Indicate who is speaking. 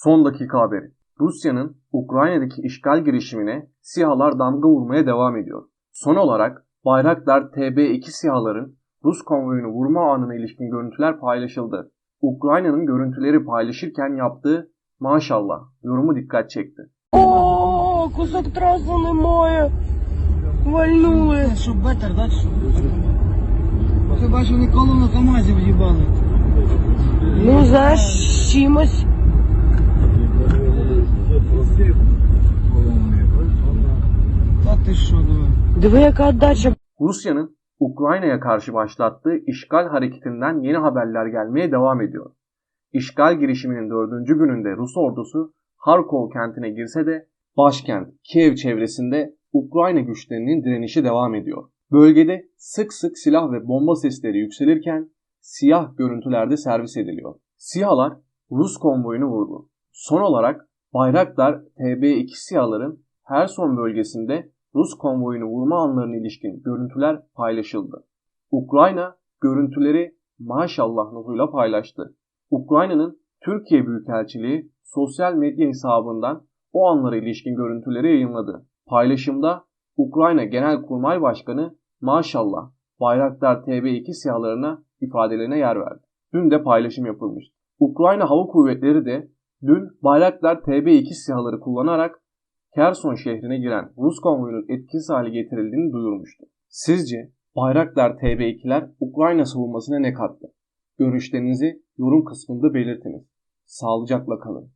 Speaker 1: Son dakika haberi. Rusya'nın Ukrayna'daki işgal girişimine SİHA'lar damga vurmaya devam ediyor. Son olarak Bayraktar TB2 SİHA'ların Rus konvoyunu vurma anına ilişkin görüntüler paylaşıldı. Ukrayna'nın görüntüleri paylaşırken yaptığı maşallah yorumu dikkat çekti.
Speaker 2: О, кусок трассы немає. Вальнули.
Speaker 3: Що бетер, да, чи що? Ти бачу, вони колону КАМАЗів їбали.
Speaker 2: Ну, знаєш, з чимось.
Speaker 1: Rusya'nın Ukrayna'ya karşı başlattığı işgal hareketinden yeni haberler gelmeye devam ediyor. İşgal girişiminin dördüncü gününde Rus ordusu Harkov kentine girse de başkent Kiev çevresinde Ukrayna güçlerinin direnişi devam ediyor. Bölgede sık sık silah ve bomba sesleri yükselirken siyah görüntülerde servis ediliyor. SİHA'lar Rus konvoyunu vurdu. Son olarak Bayraktar TB2 SİHA'ların Herson bölgesinde Rus konvoyunu vurma anlarına ilişkin görüntüler paylaşıldı. Ukrayna görüntüleri maşallah notuyla paylaştı. Ukrayna'nın Türkiye Büyükelçiliği sosyal medya hesabından o anlara ilişkin görüntüleri yayınladı. Paylaşımda Ukrayna Genelkurmay Başkanı maşallah Bayraktar TB2 sihalarına ifadelerine yer verdi. Dün de paylaşım yapılmıştı. Ukrayna Hava Kuvvetleri de dün Bayraktar TB2 sihaları kullanarak Kherson şehrine giren Rus konvoyunun etkisiz hale getirildiğini duyurmuştu. Sizce Bayraktar TB2'ler Ukrayna savunmasına ne kattı? Görüşlerinizi yorum kısmında belirtiniz. Sağlıcakla kalın.